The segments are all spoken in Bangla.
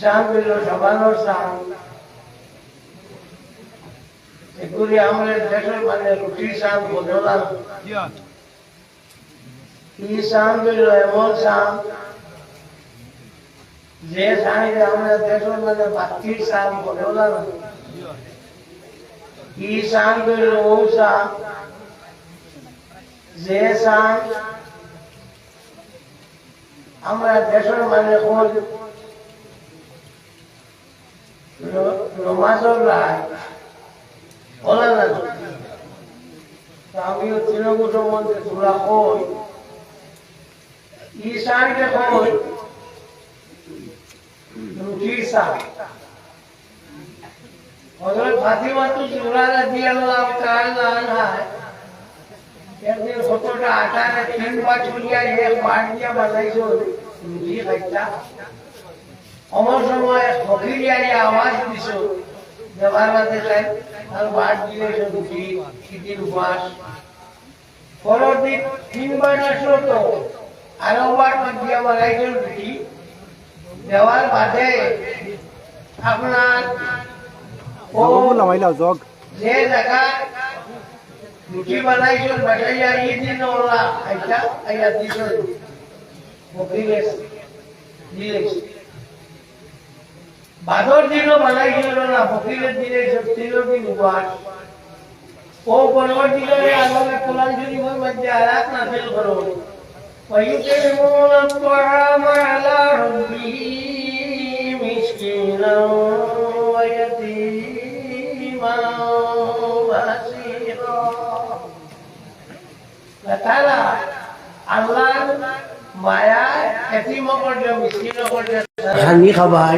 ঈশান হইল সবানোর সান এগুলি আমাদের দেশের মানে রুটির ঈশান হইল এমন সান যে সাইডে আমাদের দেশের মানে বাতির সান বদলান ঈশান হইল ও সান যে সান আমরা দেশের মানে নমাজর রায় বলে না আমিও তৃণমূল সম্বন্ধে তোরা কই ঈশানকে কই রুটির সাপ হজরত ফাতিমা তো চূড়া রাদিয়াল্লাহু তাআলা আনহা একদিন কতটা আটারে তিন পা চুলিয়া এক দিয়া বানাইছো রুটি খাইতা অমর সময় ফকিরিয়ারি আওয়াজ দিছ দেবার বাদে তাই আর বাট দিয়েছ রুটি শীতির উপাস পরের দিন তিনবার আসলো তো আরও বার দিয়া বানাইছো রুটি দেওয়ার বাদে আপনার যে জায়গা রুটি বানাইছো বাটাইয়া ই দিন ওলা আইতা আইয়া দিছ। ফকিরে দিয়েছে বাদর দিনও বানাইছিল না ফকিরের দিনে তিনও দিন উপহার ও পরবর্তীকালে আলমে কোরআন শরীফের মধ্যে আয়াত নাযিল করো ويطعمون الطعام على حبه مسكينا ويتيما واسيرا তারা আল্লাহর মায়া এতিম করলে মিসকিন করলে হানি খাবাই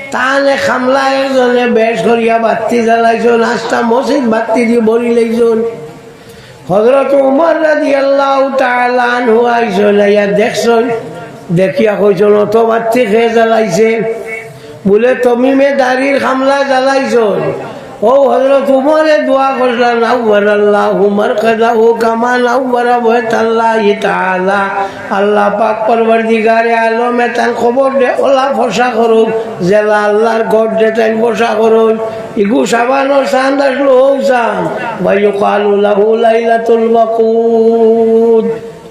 তাহলে খামলা একজনে বেশ করিয়া বাতি জ্বালাইছো, নাস্তা মসজিদ বাতি দিয়ে ভরি লাইছন। হজরত উমর রাজি আল্লাহ তালান হুয়াইছো ইয়া দেখছন, দেখিয়া কইছন, অত বাতি খেয়ে জ্বালাইছে? বলে তমিমে দাড়ির খামলা জ্বালাইছন। ও হজরত উমরে দোয়া করলেন আউ্বার আল্লাহ উমর কাদা ও কামা নাউ্বার আল্লাহ তাআলা। আল্লাহ পাক পরবর্তীকারে আলমে তার খবর দে, ওলা ফসা করুন জেলা আল্লাহর গড় দে তাই ফসা করুন ইগু সাবানোর চান্দ আসলো, ও চান ভাইও কালু লাহু লাইলাতুল বাকুদ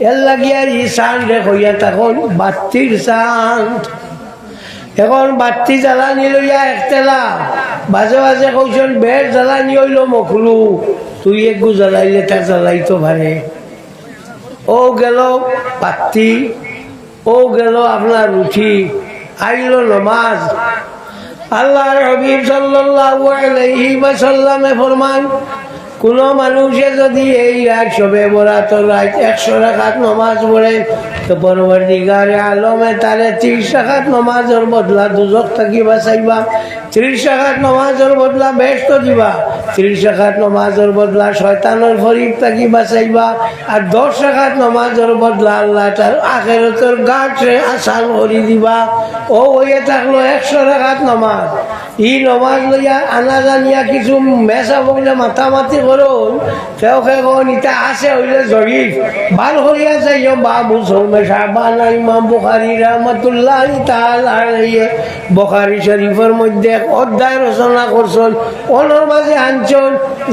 এর লাগিয়া ই চান্দ রে হইয়া তখন বাত্তির চান্দ এখন বাতি জ্বালানি লইয়া একতেলা। বাজে বাজে কইছন বের জ্বালানি হইল মখলু, তুই একগু জ্বালাইলে তা জ্বালাইতো পারে ও গেল বাতি ও গেল আপনার রুটি আইল নমাজ। আল্লাহর হবিব সাল্লাল্লাহু আলাইহি ফরমান কোন মানুষে যদি এই সবে বরাত রাত একশো রাখাত নমাজ পড়ে, তো পরবর্তীকারে আলমে তারে ত্রিশ রাখাত নমাজের বদলা দুজক থাকি বাঁচাইবা ত্রিশ রাখাত নমাজের বদলা বেস্ত দিবা। ত্রিশ রাখাত নমাজের বদলা শয়তানের ফরিক থাকি বাঁচাইবা আর দশ রাখাত নমাজের বদলা আল্লাহ তার আখেরতর গাছে আসান করি দিবা। ও হইয়ে থাকল একশো রাখাত নমাজ। ই নমাজ লইয়া আনা জানিয়া কিছু মেসা বগলে মাথামাতি করুন কেউ কেউ নিতা আছে হইলে জয়ীফ ভালো হইয়া যাইও বাবু সৌমে সাহবানা ইমাম বুখারি রহমতুল্লাহ তালাইয়ে বুখারি শরীফের মধ্যে অধ্যায় রচনা করছেন ওনার মাঝে আনছেন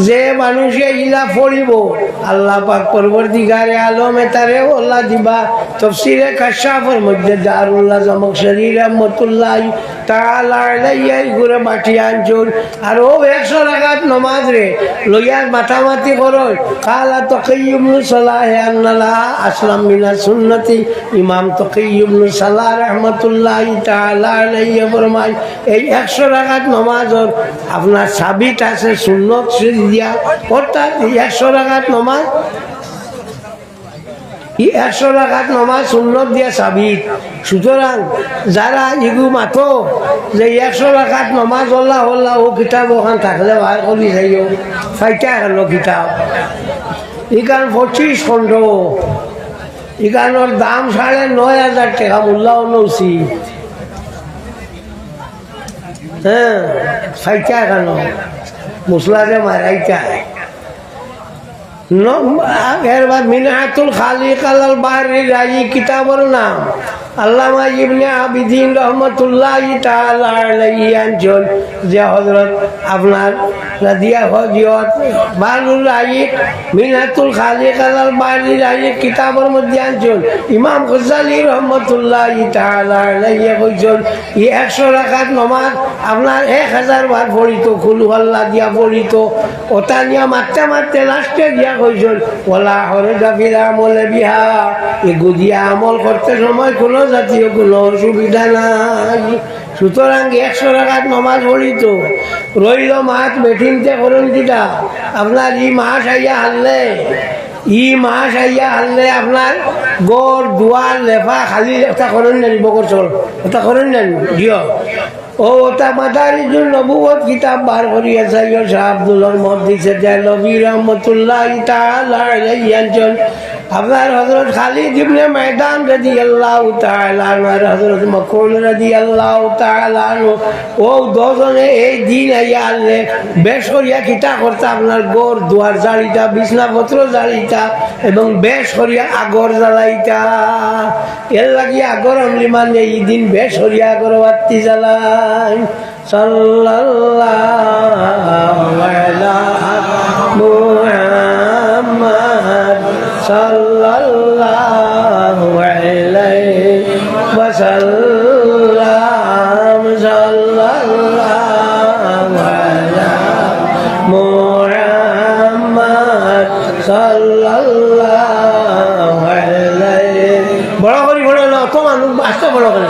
যে মানুষে ইলা পড়িব। আল্লাহ পাক পরবর্তীকারে আলমে তারে ওল্লা দিবা। তফসিরে কাশাফের মধ্যে দারুল্লাহ জমক শরীর মাটি আনছেন আর ও একশো রাখাত নমাজ রে, লইয়া মাথামাতি করো। কালা তকিবনু সালাহ আন্নালা আসলাম মিনা সুন্নতি। ইমাম তকিবনু সালাহ রহমতুল্লাহ এই একশো রাকাত নমাজর আপনার সাবিত আছে সুন্নত অর্থাৎ একশো রাকাত নমাজ একশো টাকাত নমাজ সুন্নত দিয়া সাবিত। সুতরাং যারা ইগু মাতো, যে একশো টাকাত নমাজ হল্লা হল্লা ও কিতাব ওখান থাকলে ভাই করি যাইও। ফাইটা গেল কিতাব। ইখান পঁচিশ খণ্ড। ইখানোর দাম সাড়ে নয় হাজার টাকা মূল্য নৌসি হ্যাঁ ফাইটা কেন মশলারে মারাইটায় বা মিনাহাতুল খালিক আলাল বাহরি রাজি কিতাবর নাম আল্লামা ইবনে আবিদিন রহমতুল্লাহ আনছেন যে হযরত আপনার রাদিয়া হযরত বালুল রাজি মিনাহাতুল খালিক আলাল বাহরি রাজি কিতাবর মধ্যে আনছেন ইমাম গজ্জালি রহমতুল্লাহ আলাইহি কইছেন ই 100 রাকাত নামাজ আপনার 1000 বার পড়িত খুলু আল্লাহ দিয়া পড়িত, ওটা নিয়ে মারতে মারতে লাস্টে দিয়া কইছেন ওলা হরে গাফিরা আমলে বিহা এগু দিয়া আমল করতে সময় কোনো জাতীয় কোনো অসুবিধা নাই। সুতরাং একশো টাকাত নমাজ পড়িত রইল মাছ বেঠিনতে করুন কিটা। আপনার ই মাস আইয়া হারলে ই মাস আইয়া হারলে আপনার গড়, দুয়ার, লেফা খালি এটা করেন নেন বকর চল। এটা করেন নেন জিও ও, ওটা মাদারিজুল নবুয়ত কিতাব বার করিয়া সাইয়দ শাহ আব্দুল রহমত দিছে যে নবী রহমতুল্লাহ তাআলা আলাইহি আপনার হযরত খালিদ ইবনে ময়দান রাদিয়াল্লাহু তাআলা আনহু আর হযরত মকরুল রাদিয়াল্লাহু তাআলা আনহু। ও দুজনে এই দিন আইয়া আনলে বেশ করিয়া কিতা করতে? আপনার গোর দুয়ার জালিতা বিছনাপত্র জালিতা এবং বেশ করিয়া আগর জ্বালাইতা। এর লাগি আগর আমলি মানে এই দিন বেশ করিয়া আগর বাত্তি জ্বালাই। সাল্লাল্লাহু সাল্লাল্লাহু আলাইহি ওয়াসাল্লাম, সাল্লাল্লাহু আলা মুহাম্মদ সাল্লাল্লাহু আলাইহি। বড় করে বড় না তো মানুষ আস্তে বড় করে।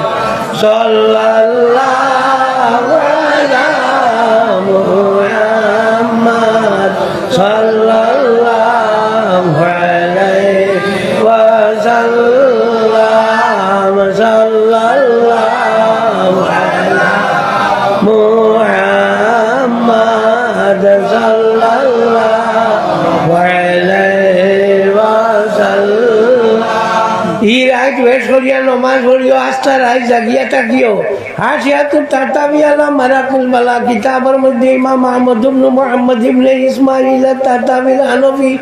সাল্লাল্লাহু আলা মুহাম্মদ সাল্লাল্লাহু বেশ করিয়া নমাজ পড়িও আস্থা রাই জাগিয়া থাকিও হাসিয়া তু তাতাবিয়ালা মারাকুল বালা কিতাবের মধ্যে ইমাম আহমদ ইবনে ইবনে ইসমাইল তাতাবিল হানফি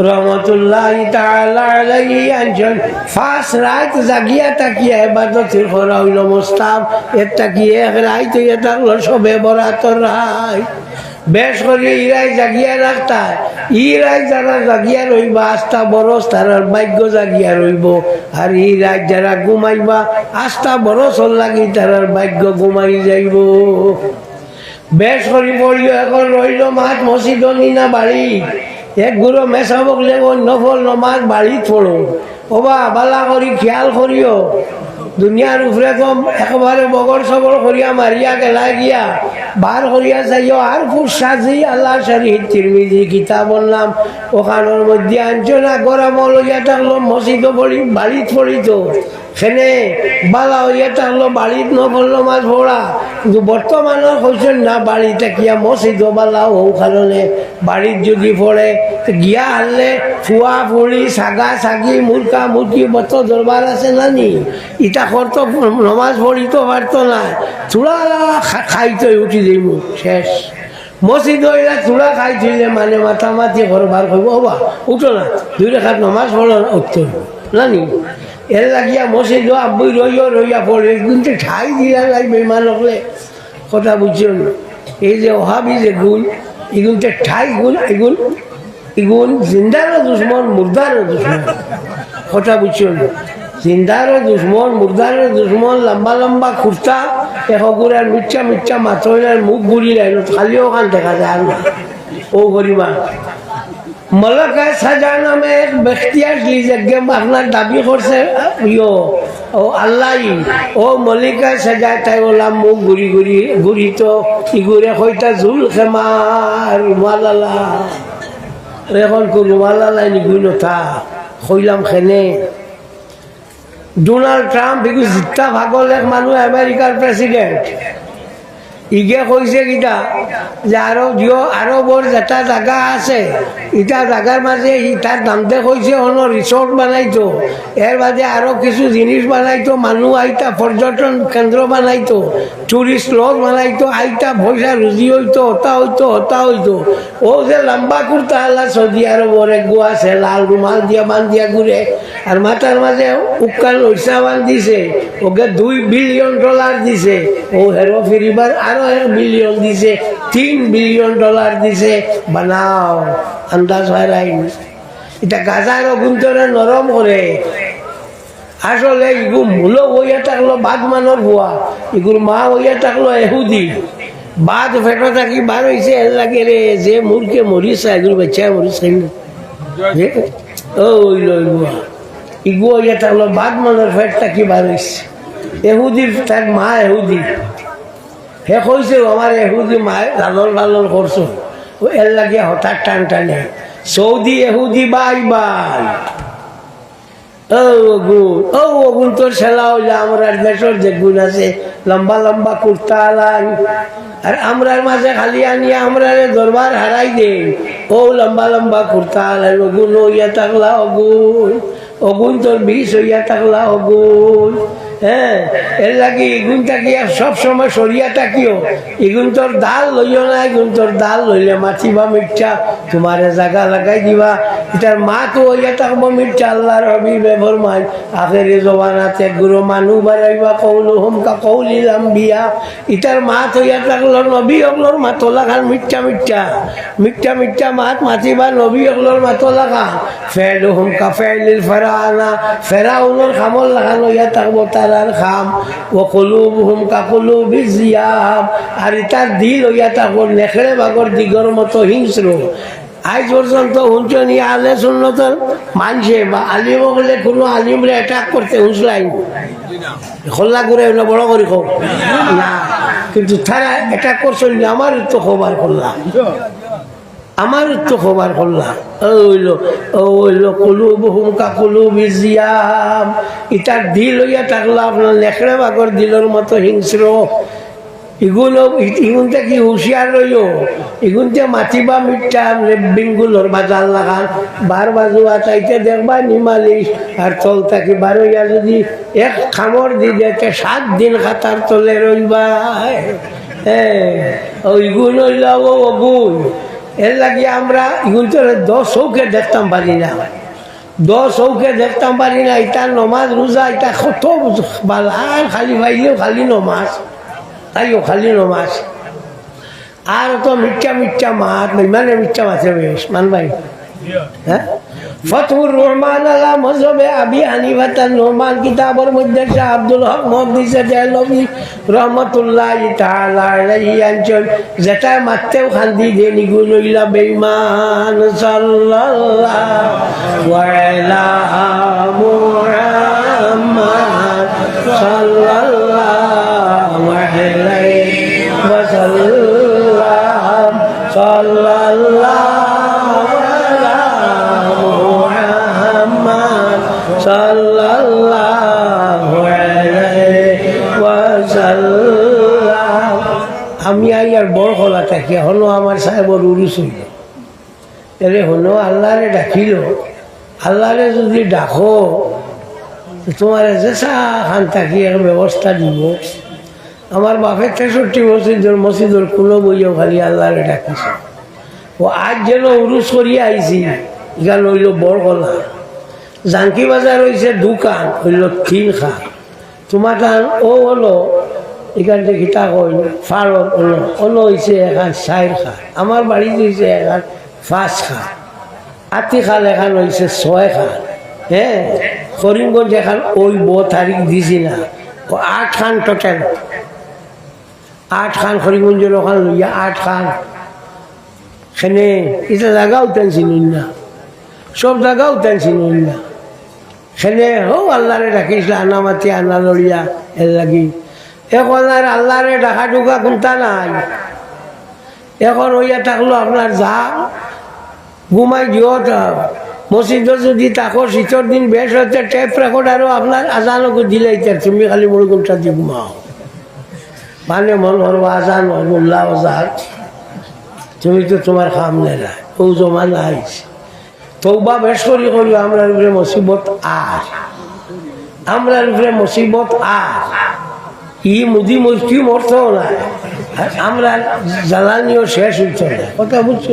রহমতুল্লাহ তাআলা আলাইহি আনছেন ফাস রাত জাগিয়া তাকিয়া ইবাদতের করা হইল মুস্তাব এক রাত এটা সবে বরাতর রাত বেশ করে ইরাই জাগিয়া রাখতা ইরাই যারা জাগিয়া রইবা, আস্থা বরস তারার ভাগ্য জাগিয়া রইব। আর ইরাই যারা ঘুমাইবা, আস্থা বরস লাগি তারার ভাগ্য ঘুমাই যাইব। বেশ করি পড়িও এখন রইল মাছ মসজিদ, নিনা বাড়ি। এক গুরু মেসাবক লেগো নফল নমাজ বাড়িত পড়ো ওবা বালা করি, খেয়াল করিও। দুনিয়ার উপরে তো একেবারে বগর সবর করিয়া মারিয়া গেলা গিয়া বার করিয়া যাইও আর ফুট সাজি আল্লাহ শরীর তিরমিজি কিতাবর নাম ওখানোর মধ্যে আনছো না গরম লইয়া থাকল মসজিদ পড়ি বাড়িত পড়িত সেনে বালা হইয়া থাকল বাড়িত নফল মাছ পড়া কিন্তু বর্তমানে কৈছেন না বাড়িতে কিয়া মসজিদ বালা ও কারণে বাড়িত যদি পড়ে গিয়া হারলে ফুয়া ফুড়ি সাগা সাগি মুরকা মুরকি বত দরবার আছে না নি? ইটা করতো নমাজ পড়িতো পারতো না। চূড়া খাইতে উঠি মুখ শেষ। মসজিদ হইলে চূড়া খাই থইলে মানে মাথা মাতি ঘর বার করব। হবা উঠো না। দুই রেখাত নমাজ পড়ো না, উঠতো না নি? এর লাগিয়া মসজিদ আব্বুই রইয়া রইয়া পড়ে। কিন্তু ঠাই দিয়া লাগবে ইমান হলে। কথা বুঝছেন এই যে অহাবি যে গুণ এগুনটা ঠাই গুণ এগুন এগুন জিন্দারও দুশ্মন মুর্দারও দুশ্মন। কথা বুঝছেন জিন্দারও দুশ্মন মুর্দারও দুশ্মন, লম্বা লম্বা কুর্তা এসগুড়ার মিচ্ছা মিচ্ছা মাথইলার মুখ ঘুরি লাইল খালিও ওখান দেখা যায় আর না ও গরিবা মলকা সাজা নামে এক ব্যক্তি আসলি যে আপনার দাবি করছে ইয়ো ও আল্লাহ ও মল্লিকা সাজা তাই বললাম মুখ ঘুরি ঘুরি ঘুরি তো ইগুরে কইতা জুল খেমার রুমালালা এখন কো রুমালালা নিগুই নথা কইলাম খেনে। ডোনাল্ড ট্রাম্প এগুলো জিতা ভাগল এক মানুহ আমেরিকার প্রেসিডেন্ট ইগে কৈছে কিটা যে আরও জিও আরবর যেটা জায়গা আছে ইটা জায়গার মাঝে ই তার দামতে কৈছে অন রিসোর্ট বানাইতো এর বাদে আরও কিছু জিনিস বানাইতো মানুষ আইতা পর্যটন কেন্দ্র বানাইতো টুরিস্ট লজ বানাইতো, আইতা পয়সা রুজি হইতো, হতা হইতো হতা হইতো ও যে লম্বা কুর্তা আল্লাহ সৌদি আরবর আছে, লাল রুমাল দিয়া বান দিয়া ঘুরে আর মাথার মাঝে উকান ঐসা বান দিছে ওকে দুই বিলিয়ন ডলার দিছে ও হেরো ফিরিবার আরও এক বিলিয়ন দিছে, তিন বিলিয়ন ডলার দিছে। বানাও, আন্দাজ হয় এটা গাজার অগুন্তরে নরম করে আসলে ইগু মূল হইয়া থাকল বাদ মানর ভুয়া ইগুর মা হইয়া থাকল এহুদি। বাদ ফেটো থাকি বার হয়েছে এর লাগে রে, যে মূর্খে মরিছে এগুলো বাচ্চা মরিছে। ওই লই বুয়া ইগু হইয়া থাকল বাদ মানর ফেট থাকি বার হয়েছে এহুদির তার মা এহুদি। হে কইছে আমার এহুদি মায়ে লালন লালন করছ। এর লাগিয়া হঠাৎ টান টানে, সৌদি এহুদি, বাই বাই। ও গুণ ও গুণ তোর ছেলা হইলে, আমরা দেশের যে গুণ আছে, লম্বা লম্বা আলাই। খালি লম্বা লম্বা আলাই অগুন তোর বিষ হইয়া থাকলা অগুন হ্যাঁ এর লাগে ইগুন থাকিয়া সব সময় সরিয়া থাকিও। ইগুন তোর ডাল লইও না ইগুন তোর ডাল লইলে মাছিবা মিঠা, তোমারে জাগা লাগাই দিবা। এটার মা তো হইয়া থাকব মিঠা, আল্লাহর হবি বেভর মাই আখেরি জবানাতে গুরু মানু বাড়াইবা কৌলু হুমকা কৌলিলাম বিয়া ইটার মাত হইয়া থাকল, নবী অগলোর মাতলা খান মিঠা মিঠা। মিঠা মিঠা মাত মাতিবা নবী অগলোর মাতলা খান ফেলু হুমকা ফেলিল ফেরানা, ফেরাউনোর খামল লাগান হইয়া থাকব নেখড়ে বাগর দিগর মতো হিংস্র। আজ পর্যন্ত আলে সুন্নতর মানছে বা আলিম বলে কোনো আলিমরে অ্যাটাক করতে হুঁচলাই খোল্লা করে না, বড় করে না, কিন্তু তারা অ্যাটাক করছেন আমার তো খবর করলাম আমার তো খবর করলাম কলু বিজিয়াম ইটার দিল হইয়া থাকল আপনার লেখড়ে বাগর দিলর মতো হিংস্র। ইগুলো ইগুনতে কি হুঁশিয়ার রইও ইগুনতে মাতিবা মিঠা বিঙ্গুলোর বাজার লাগান বার বাজু আচাইতে দেখবা নিমালিশ আর তল থাকি বার হইয়া যদি এক খামর দি দেখে সাত দিন খাতার তলে রইবা হ্যাঁ ওই গুণ হইল ও গুণ। এর লাগে আমরা ইগুলতরে দশ চৌকে দেখতাম পারি না। দশ চৌকে দেখতাম পারি না এটা নমাজ রোজা এটা কত বালা, খালি ভাইলেও খালি নমাজ, তাইও খালি নমাজ। আর তো মিথ্যা মিথ্যা মাত, ইমানে মিথ্যা মাছে বেশ, মান ভাই? হ্যাঁ? ফতহুর রহমান আলা মজবে আবি হানিফাতার রহমান কিতাবর মধ্যে শাহ আব্দুল হক মহদিসে দেহলবি রহমতুল্লাহ আনচল, যেটা মাত্রেও খান্দি দে নিগু লইলা বেঈমান সাল্লাল্লাহু সাহেবর উরুস হইল এরে হলো আল্লাহরে ডাকিল। আল্লাহরে যদি ডাকো তোমার যেসা খান থাকি এক ব্যবস্থা দিব। আমার বাপের তেষট্টি মসজিদের মসজিদের কোনো বইও খালি আল্লাহরে ডাকিছে। ও আজ যেন উরুস করিয়া আইছি এখানে হইল বরকলা জানকি বাজার হয়েছে দোকান, হইল তিন খা তোমার ও হলো এখান থেকে তা কইল ফারত হলো অন্য হয়েছে এখান চার খা আমার বাড়িতে হয়েছে এখান পাঁচ খা আতি খাল এখান হয়েছে ছয় খা হ্যাঁ? করিমগঞ্জ এখান ওই ব তারিখ দিছি না ও আট খান টোটাল আট খান করিমগঞ্জের ওখান লইয়া আট খান, সেনে এটা জায়গাও টেনছিল না সব জায়গাও টেনছিল না সেনে হো আল্লাহরে ডাকিছিল আনা মাতি আনা লড়িয়া এর লাগি এখন আর আল্লাহরে ডাকা ডুকা কোনটা নাই। এখন হইয়া থাকল আপনার যা, ঘুমাই দিও মসজিদত যদি তাকো শীতর দিন বেশ হচ্ছে টেপ রেকর্ড রেকর্ডারও আপনার আজানকে দিলে তুমি খালি মনে কোনটা দি ঘুমাও। মানে মন হলো আজান উল্লাহ আজান তুমি তো তোমার খাম নেলা ও জমা নাই। তৌবা বেশ করি করি আমরা উপরে মুসিবত আর। আমরা উপরে মুসিবত আর। ই মুদি মুস্তি মরতেও না। আর আমরা জ্বালানিও শেষ হচ্ছে না। কথা বুঝছ?